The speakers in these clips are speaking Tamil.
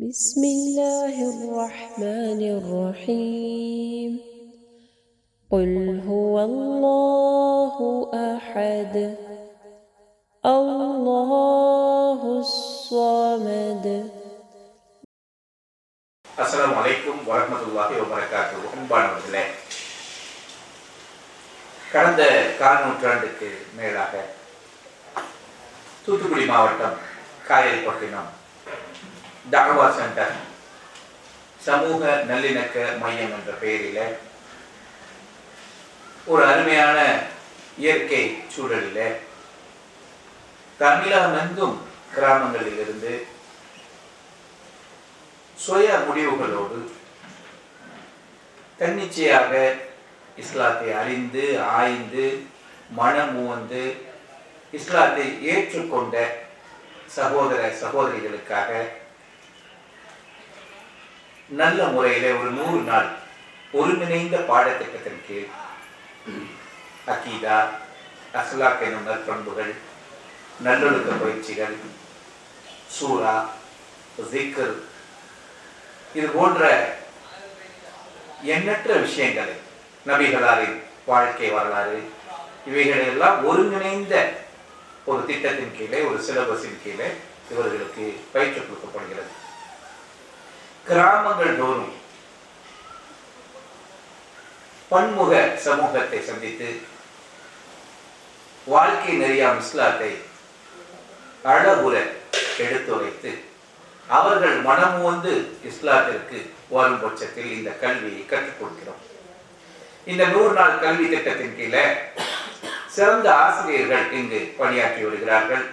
بسم الله الرحمن الرحيم قل هو الله أحد الله الصمد அஸ்ஸலாமு அலைக்கும் வரஹ்மத்துல்லாஹி வபரகாத்துஹு அன்பானவர்களே கடந்த கால் நூற்றாண்டுக்கு மேலாக தூத்துக்குடி மாவட்டம் காயல்பட்டினம் தாவா சென்டர் சமூக நல்லிணக்க மையம் என்ற பெயரில் ஒரு அருமையான இயற்கை சூழலில் தமிழகமெங்கும் கிராமங்களிலிருந்து சுய முடிவுகளோடு தன்னிச்சையாக இஸ்லாத்தை அறிந்து ஆய்ந்து மனம் உவந்து இஸ்லாத்தை ஏற்றுக்கொண்ட சகோதர சகோதரிகளுக்காக நல்ல முறையில் ஒரு நூறு நாள் ஒருங்கிணைந்த பாடத்திட்டத்தின் கீழ் அக்கீதா அஸ்லாக் எனும் நற்பண்புகள் நல்லொழுக்க பயிற்சிகள் சூரா ஜிக்கர் இது போன்ற எண்ணற்ற விஷயங்களை நபிகளாரின் வாழ்க்கை வரலாறு இவைகளெல்லாம் ஒருங்கிணைந்த ஒரு திட்டத்தின் கீழே ஒரு சிலபஸின் கீழே இவர்களுக்கு பயிற்சி கொடுக்கப்படுகிறது கிராமங்கள் தோறும் பன்முக சமூகத்தை சந்தித்து வாழ்க்கை நெறியா இஸ்லாத்தை அழகுற எடுத்துரைத்து அவர்கள் மனம் வந்து இஸ்லாத்திற்கு வரும் பட்சத்தில் இந்த கல்வியை கற்றுக் கொடுக்கிறோம். இந்த நூறு நாள் கல்வி திட்டத்தின் கீழே சிறந்த ஆசிரியர்கள் இங்கு பணியாற்றி வருகிறார்கள்.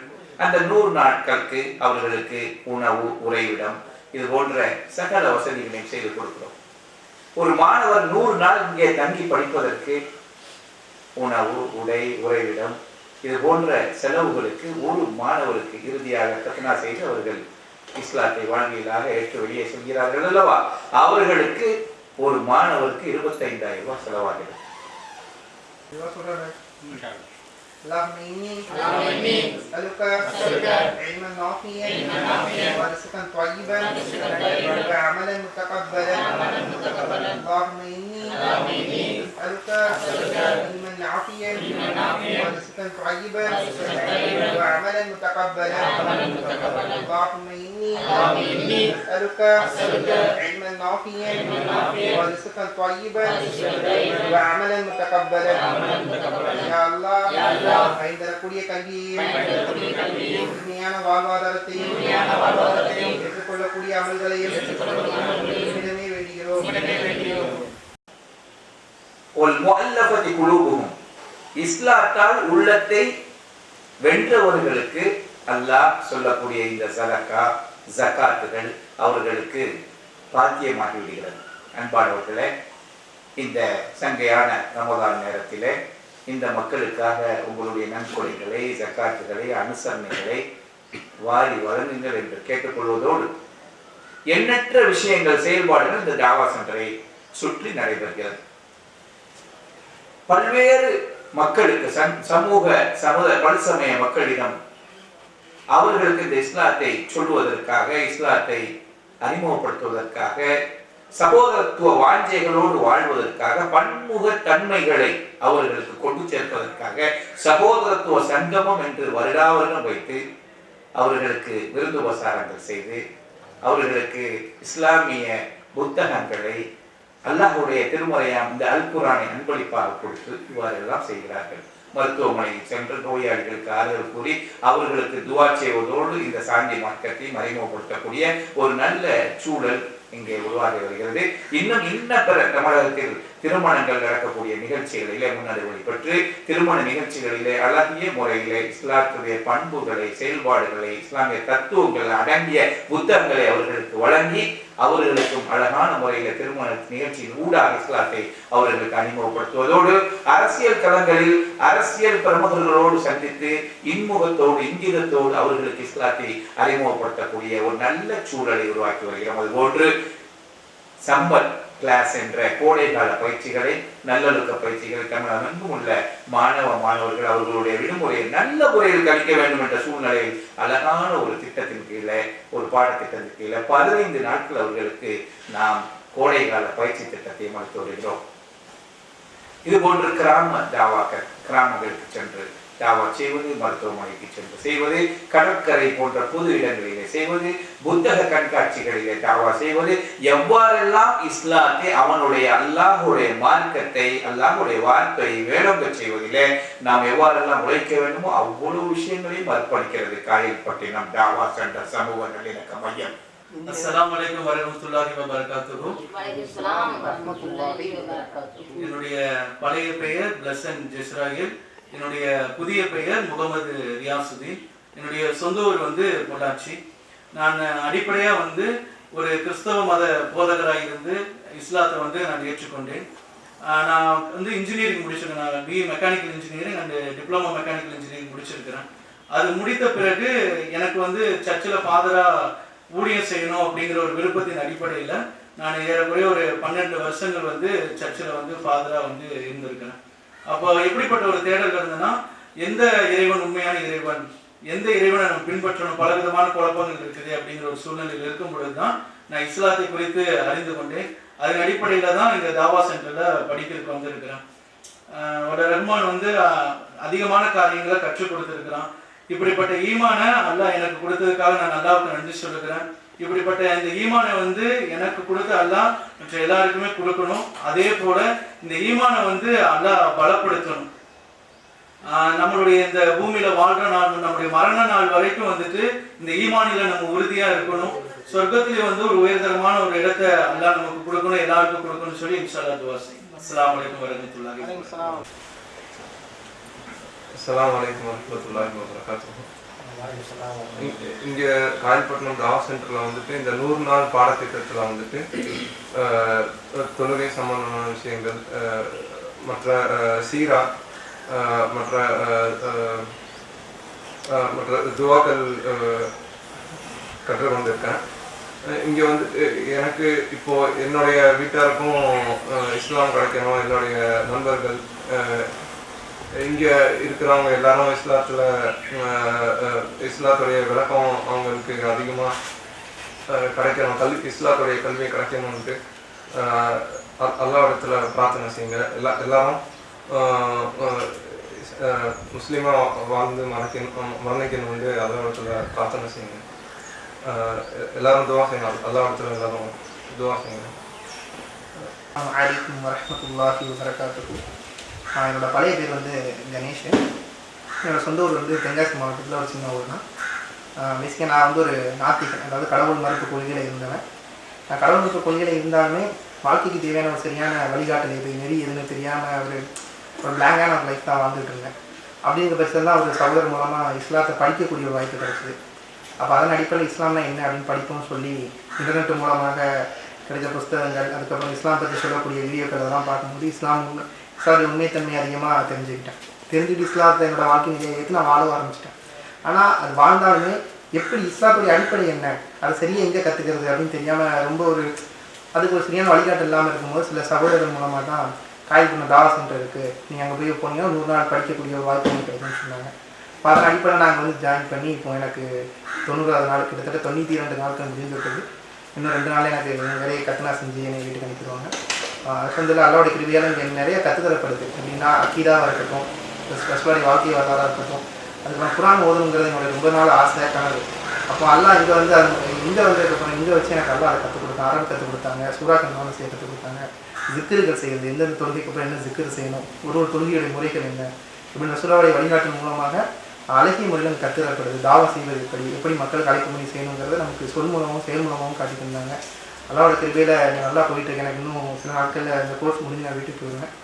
அந்த நூறு நாட்களுக்கு அவர்களுக்கு உணவு உறைவிடம் இது போன்ற சகல வசதிகளையும் செய்து கொடுக்கிறோம். ஒரு மாணவர் நூறு நாள் இங்கே தங்கி படிப்பதற்கு உணவு உடை உறைவிடம் இது போன்ற செலவுகளுக்கு ஒரு மாணவருக்கு இறுதியாக கத்தனா செய்து அவர்கள் இஸ்லாத்தை வாழ்வியலாக ஏற்று வெளியே செல்கிறார்கள் அல்லவா? அவர்களுக்கு ஒரு மாணவருக்கு இருபத்தைந்தாயிரம் ரூபாய் செலவாகிறது. Dua saudara. اللهم إني أسألك علما نافعا ورزقا طيبا وعملا متقبلا اللهم إني أسألك علما نافعا ورزقا طيبا وعملا متقبلا اللهم إني أسألك علما نافعا ورزقا طيبا وعملا متقبلا يا الله ஐந்து தரக்கூடிய கல்வியையும் உண்மையான வாழ்வாதாரத்தையும் ஏற்றுக்கொள்ளக்கூடிய அமல்களையும் உம்மிடமே வேண்டுகிறோம் குழுவும் இஸ்லாத்தால் உள்ளத்தை வென்றவர்களுக்கு அல்லாஹ் சொல்லக்கூடிய இந்த சதக்கா ஜக்காத்துகள் அவர்களுக்கு பாத்தியமாகி விடுகிறது அன்பானவர்களே இந்த சங்கையான ரமதான் நேரத்திலே இந்த மக்களுக்காக உங்களுடைய நன்கொடைகளை ஜக்காத்துகளை அனுசரணைகளை வாரி வழங்குங்கள் என்று கேட்டுக்கொள்வதோடு எண்ணற்ற விஷயங்கள் செயல்பாடுகள் இந்த தாவா சென்டரை சுற்றி நடைபெறுகிறது. பல்வேறு மக்களுக்கு சமூக சமுத பல்சமய மக்களிடம் அவர்களுக்கு இந்த இஸ்லாத்தை சொல்லுவதற்காக இஸ்லாத்தை அறிமுகப்படுத்துவதற்காக சகோதரத்துவ வாஞ்சைகளோடு வாழ்வதற்காக பன்முக தன்மைகளை அவர்களுக்கு கொண்டு சேர்ப்பதற்காக சகோதரத்துவ சங்கமம் என்று வருடாவரணம் வைத்து அவர்களுக்கு விருந்துபசாரங்கள் செய்து அவர்களுக்கு இஸ்லாமிய புத்தகங்களை அல்லாஹுடைய திருமறையாம் அந்த அல் குரானை அன்பளிப்பாக கொடுத்து இவ்வாறெல்லாம் செய்கிறார்கள். மருத்துவமனையில் சென்று நோயாளிகளுக்கு ஆறுதல் கூறி அவர்களுக்கு துவா செய்வதோடு இந்த சாந்தி மார்க்கத்தை மறைமுகப்படுத்தக்கூடிய ஒரு நல்ல சூழல் இங்கே உருவாகி வருகிறது. இன்னும் இன்ன பிற தமிழகத்தில் திருமணங்கள் நடக்கக்கூடிய நிகழ்ச்சிகளிலே முன்னறிவழி பெற்று திருமண நிகழ்ச்சிகளிலே அழகிய முறையிலே இஸ்லாத்துடைய பண்புகளை செயல்பாடுகளை இஸ்லாமிய தத்துவங்கள் அடங்கிய புத்தகங்களை அவர்களுக்கு வழங்கி அவர்களுக்கும் அழகான முறையில திருமண நிகழ்ச்சியின் ஊடாக இஸ்லாத்தை அவர்களுக்கு அறிமுகப்படுத்துவதோடு அரசியல் களங்களில் அரசியல் பிரமுகர்களோடு சந்தித்து இன்முகத்தோடு இங்கிதத்தோடு அவர்களுக்கு இஸ்லாத்தை அறிமுகப்படுத்தக்கூடிய ஒரு நல்ல சூழலை உருவாக்கி வருகிறோம். அதுபோன்று சம்பத் கிளாஸ் என்ற கோடைகால பயிற்சிகளை நல்லொழுக்க பயிற்சிகளை தமிழகமெங்கும் உள்ள மாணவ மாணவர்கள் அவர்களுடைய விடுமுறையை நல்ல முறையில் கழிக்க வேண்டும் என்ற சூழ்நிலையில் அழகான ஒரு திட்டத்தின் கீழே ஒரு பாடத்திட்டத்தின் கீழே பதினைந்து நாட்கள் அவர்களுக்கு நாம் கோடைகால பயிற்சி திட்டத்தை மறுத்து வருகிறோம். இது போன்று கிராம தாவாக்கள் கிராமங்களுக்கு சென்று தாவா செய்வது மருத்துவமனைக்கு சென்று செய்வது கடற்கரை போன்ற பொது இடங்களிலே செய்வது புத்தக கண்காட்சிகளிலே தாவா செய்வது எவ்வாறெல்லாம் இஸ்லாத்தை அவனுடைய அல்லாஹுடைய மார்க்கத்தை அல்லாஹுடைய வார்த்தையை வேடங்க செய்வதிலே நாம் எவ்வாறெல்லாம் உழைக்க வேண்டுமோ அவ்வளவு விஷயங்களையும் அர்ப்பணிக்கிறது காயல்பட்டினம் தாவா சென்டர் சமூக நல்லிணக்க மையம். அஸ்ஸலாமு அலைக்கும் வரஹ்மத்துல்லாஹி வபரகாத்துஹு. வலைக்கம் வரமத்துல்லாஹி வபரகாத்துஹு. என்னுடைய பழைய பெயர் பிளசன் ஜெஸ்ராகில். என்னுடைய புதிய பெயர் முகமது ரியாசுதீன். என்னுடைய சொந்த ஊர் வந்து பொள்ளாச்சி. நான் அடிப்படையாக வந்து ஒரு கிறிஸ்தவ மத போதகராக இருந்து இஸ்லாத்தை வந்து நான் ஏற்றுக்கொண்டேன். நான் வந்து இன்ஜினியரிங் முடிச்சிருக்கேன். நான் B mechanical engineering and diploma mechanical engineering முடிச்சிருக்கிறேன். அது முடித்த பிறகு எனக்கு வந்து சர்ச்சில் ஃபாதராக ஊழியம் செய்யணும் அப்படிங்கிற ஒரு விருப்பத்தின் அடிப்படையில் நான் ஏறக்குறைய ஒரு பன்னெண்டு வருஷங்கள் வந்து சர்ச்சில் வந்து ஃபாதராக வந்து இருந்திருக்கிறேன். அப்போ எப்படிப்பட்ட ஒரு தேடல் இருந்ததுன்னா எந்த இறைவன் உண்மையான இறைவன் எந்த இறைவனை நம்ம பின்பற்றணும் பல விதமான குழப்பங்கள் இருக்குது அப்படிங்கிற ஒரு சூழ்நிலையில் இருக்கும் பொழுது தான் நான் இஸ்லாத்தை குறித்து அறிந்து கொண்டேன். அதன் அடிப்படையில் தான் இங்கே தாவா சென்டரில் படிக்கிறதுக்கு வந்திருக்கிறேன் ஒரு ரஹ்மான் வந்து அதிகமான காரியங்களை கற்றுக் கொடுத்துருக்கிறான். இப்படிப்பட்ட ஈமான அல்லாஹ் எனக்கு கொடுத்ததுக்காக நான் அல்லாவுக்கு நன்றி சொல்லுகிறேன். இப்படிப்பட்ட இந்த ஈமானை வந்து எனக்கு கொடுத்த அல்லாஹ் மற்ற எல்லாருக்குமே கொடுக்கணும். அதே போல இந்த ஈமானை வந்து அல்லாஹ் பலப்படுத்தணும். ஆஹ் நம்மளுடைய இந்த பூமியில வாழ்ற நாள் நம்முடைய மரண நாள் வரைக்கும் வந்துட்டு இந்த ஈமானில நம்ம உறுதியா இருக்கணும். சொர்க்கத்திலே வந்து ஒரு உயர்தரமான ஒரு இடத்தை அல்லாஹ் நமக்கு கொடுக்கணும் எல்லாருக்கும் கொடுக்கணும்னு சொல்லி இன்ஷால்லா துவாசி அஸ்லாம் வலைக்கம் அலைக்கும் அஸ்லாம் வலைக்கம் அஸ்ஸலாமு வபரகாத்துஹு. இங்கே காயல்பட்டினம் தாவா சென்டரில் வந்துட்டு இந்த நூறு நாள் பாடத்திட்டத்தில் வந்துட்டு தொழுகை சம்பந்தமான விஷயங்கள் மற்ற சீரா மற்ற மற்ற துவாக்கள் கற்று வந்திருக்கேன் இங்கே வந்து எனக்கு இப்போ என்னுடைய வீட்டாருக்கும் இஸ்லாம் கிடைக்கணும் என்னுடைய நண்பர்கள் இங்கே இருக்கிறவங்க எல்லாரும் இஸ்லாத்தில் இஸ்லாத்துடைய விளக்கம் அவங்களுக்கு அதிகமாக கிடைக்கணும். கல்வி இஸ்லாத்துடைய கல்வியை கிடைக்கணும்ட்டு எல்லா இடத்துல பிரார்த்தனை செய்யுங்க. எல்லா எல்லாரும் முஸ்லீமாக அஹ், அஹ், முஸ்லீமா வாழ்ந்து மறைக்கணும் மரணிக்கணும்னு பிரார்த்தனை செய்யுங்க. எல்லாரும் துவா செய்யுங்க. இடத்துல எல்லாரும் துவா செய்யுங்க. அலைக்கும் வரமத்துல்லாஹி வபரகாத்துஹு. என்னோடய பழைய பேர் வந்து கணேஷ். என்னோடய சொந்த ஊர் வந்து தென்காசி மாவட்டத்தில் ஒரு சின்ன ஊர் தான் பேசிக்காக நான் வந்து ஒரு நாத்திகன் அதாவது கடவுள் மறுப்பு கொள்கையில் இருந்தவன். நான் கடவுள் மறுப்பு கொள்கையில் இருந்தாலுமே வாழ்க்கைக்கு தேவையான ஒரு சரியான வழிகாட்டல் எது நெறி எதுன்னு தெரியாமல் ஒரு ஒரு பிளாங்கான ஒரு லைஃப் தான் வாழ்ந்துட்டு இருந்தேன். அப்படிங்கிற பட்சத்தில் தான் ஒரு சகோதரர் மூலமாக இஸ்லாத்தை படிக்கக்கூடிய ஒரு வாய்ப்பு கிடச்சிது. அப்போ அதன் அடிப்படையில் இஸ்லாம்னா என்ன அப்படின்னு படிப்போம்னு சொல்லி இன்டர்நெட் மூலமாக கிடைச்ச புஸ்தகங்கள் அதுக்கப்புறம் இஸ்லாம் பற்றி சொல்லக்கூடிய வீடியோக்கள் அதெல்லாம் பார்க்கும்போது இஸ்லாம் சாரி இஸ்லாமிய உண்மைத்தன்மை அதிகமாக தெரிஞ்சுக்கிட்டேன். தெரிஞ்சுட்டு இஸ்லாத்தை என்னோடய வாழ்க்கை நிலையை ஏற்று நான் வாழ ஆரம்பிச்சிட்டேன். ஆனால் அது வாழ்ந்தாலுமே எப்படி இஸ்லாத்துடைய அடிப்படை என்ன? அதை சரியாக எங்கே கற்றுக்கிறது அப்படின்னு தெரியாமல் ரொம்ப ஒரு அதுக்கு ஒரு சரியான வழிகாட்டு இல்லாமல் இருக்கும்போது சில சகோதரர் மூலமாக தான் காயில் பண்ண தாவா சென்டர் இருக்குது நீங்கள் அங்கே போய் போனீங்கன்னா நூறு நாள் படிக்கக்கூடிய ஒரு வாய்ப்பு உங்களுக்கு கிடைக்கும்னு சொன்னாங்க. அப்போ அடிப்படை அடிப்படையில் நாங்கள் வந்து ஜாயின் பண்ணி இப்போ எனக்கு தொண்ணூறாவது நாள் கிட்டத்தட்ட தொண்ணூற்றி இரண்டு நாட்கள் முடிஞ்சிருக்குது இன்னும் ரெண்டு நாள் எனக்கு வேலையை கத்தனா செஞ்சு என்னை வீட்டுக்கு அனுப்பிடுவாங்க. அதுக்கு அல்லாவுடைய கிருவியால் இங்கே நிறைய கற்றுத்தரப்படுது எப்படின்னா அக்கீதாவாக இருக்கட்டும் ஸ்பெஷலாக வாழ்க்கை வரலாறாக இருக்கட்டும் அதுக்கப்புறம் குரான் ஓதுங்கிறது என்னோட ரொம்ப நாள் ஆசை கனவு. அப்போ அல்லாஹ் இங்கே வந்து அது இங்கே வந்ததுக்கப்புறம் இங்கே வச்சு எனக்கு அல்லா அதை கற்றுக் கொடுத்தாங்க ஆரம்பி கற்றுக் கொடுத்தாங்க சூறாக்கள் நானும் செய்ய கற்றுக் கொடுத்தாங்க ஜிக்கிர்கள் செய்கிறது எந்தெந்த தொழுகைக்கு அப்புறம் என்ன ஜிக்கர் செய்யணும் ஒரு ஒரு தொழுகையுடைய முறைகள் என்ன இப்படி நசுராவுடைய வழிகாட்டின் மூலமாக அழகிய முறையில் கற்றுத்தரப்படுது தாவா செய்வது எப்படி எப்படி மக்களுக்கு அழைப்பு பண்ணி செய்யணுங்கிறத நமக்கு சொல் மூலமாகவும் செயல் மூலமாகவும் காட்டி தந்தாங்க. அல்லாவோட திருவியில் நல்லா போயிட்டு இருக்கு எனக்கு இன்னும் சில நாட்களில் இந்த கோர்ஸ் முடிஞ்சு நான் வீட்டுக்கு போயிடுவேன்.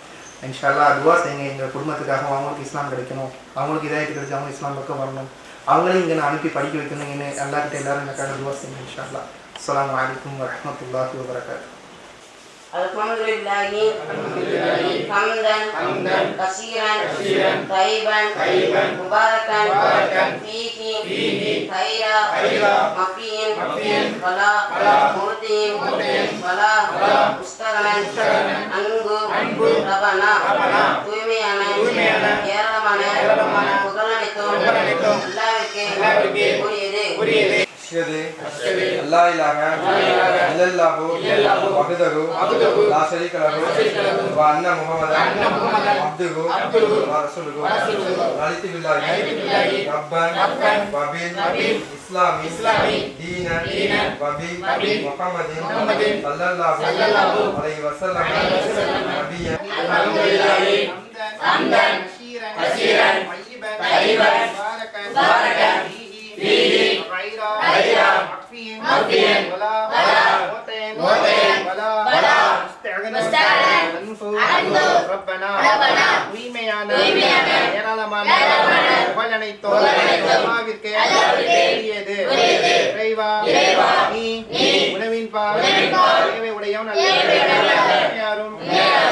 இன்ஷால்லா அதுவாக செய்யுங்க. எங்கள் குடும்பத்துக்காகவும் அவங்களுக்கு இஸ்லாம் கிடைக்கணும். அவங்களுக்கு இதாக கிடைச்சி அவங்க இஸ்லாம் பக்கம் வரணும். அவங்களையும் இங்கே நான் அனுப்பி படிக்க வைக்கணும் என்ன எல்லா எல்லாரும் எனக்காக துவா செய்யுங்க இன்ஷால்லா அஸ்லாம் வலைக்கம் வரமத்துல்லாஹி வரகாத்து الحمد لله حمدا كثيرا طيبا مباركا فيه خيرا مفين ولا مرضي ولا مستغنى உற்சாகமன் அன்பு ரபனா தூய்மையான ஏராளமான புகழனைத்தும் அல்லாவிற்கே உரியது أشهد الله إله إلا الله وحده لا شريك له وأن محمدا عبده ورسوله رضيت بالله ربا وبالإسلام دينا وبمحمد صلى الله عليه وسلم نبيا الحمد لله حمدا كثيرا طيبا مباركا مخفي ولا موطن ولا مستعغن அன்பு ரப்பனா தூய்மையான ஏராளமான புகழ் அனைத்தும் அல்லாஹ்விற்கே உரியது இறைவா நீ உணவின் பால் தேவை உடையவன் அல்ல யாரும்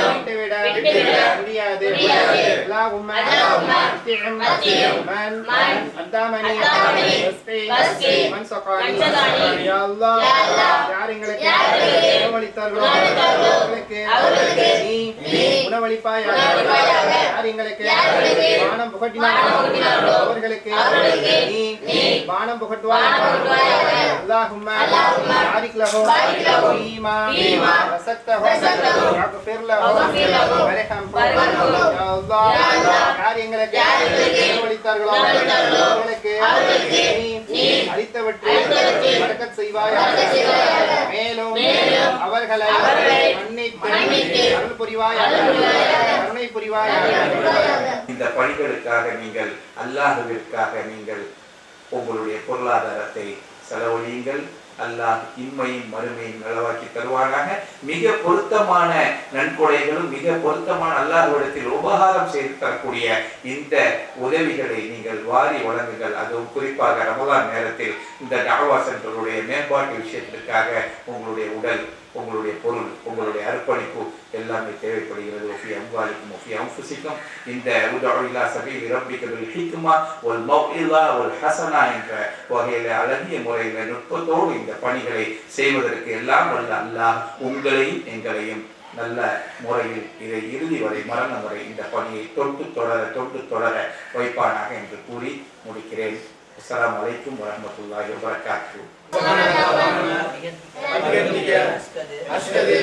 விட்டுவிட முடியாது அல்லாஹும்ம அத்தியம் மன் அத்தாமனி வஸ்கி மன் சகானி யா அல்லாஹ் யார் எங்களுக்கு உணவளித்தார்களோ அவர்களுக்கு நீ உணவளிப்பாயாக யார் எங்களுக்கு வானம் புகட்டினார்களோ? நீ வானம் புகட்டுவாய் அல்லாஹும்ம பாரிக் லஹோ ஃபீமா வசக்தஹோ வக்ஃபிர் லஹோ வரஹம்ஹு நீ அளித்தவற்றை வரக்கத் செய்வாயாக. மேலும் அவர்களை அருள் கருணை இந்த பணிகளுக்காக நீங்கள் அல்லாஹுவிற்காக நீங்கள் உங்களுடைய பொருளாதாரத்தை செலவழியுங்கள். அல்லாஹ் இம்மையும் மறுமையும் நலவாக்கி தருவானாக. மிக பொருத்தமான நன்கொடைகளும் மிக பொருத்தமான அல்லாஹ்விடத்தில் உபகாரம் செய்து தரக்கூடிய இந்த உதவிகளை நீங்கள் வாரி வழங்குங்கள். அதுவும் குறிப்பாக ரமலான் நேரத்தில் இந்த தாவா சென்டர்களுடைய மேம்பாட்டு விஷயத்திற்காக உங்களுடைய உடல் உங்களுடைய பொருள் உங்களுடைய அர்ப்பணிப்பு எல்லாமே தேவைப்படுகிறது. ஒஃபி அம்வாலிக்கும் ஒஃபி அம்புசிக்கும் இந்த உதவிலா சபையில் ரப்பிக்கல் ஹிக்மா ஒரு மௌலா ஒரு ஹசனா என்ற வகையில் அழகிய முறையில் நுட்பத்தோடு இந்த பணிகளை செய்வதற்கு எல்லாம் வல்ல அல்லாஹ் உங்களையும் எங்களையும் நல்ல முறையில் இதை இறுதி வரை மரண முறை இந்த பணியை தொட்டு தொடர தொட்டு தொடர வைப்பானாக என்று கூறி முடிக்கிறேன். ಅಷ್ಟೇ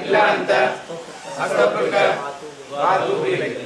ಇಲ್ಲ ಅಂತ ಅಷ್ಟಪುರ್ಗ ಮಾತು ಬೀಳಿದೆ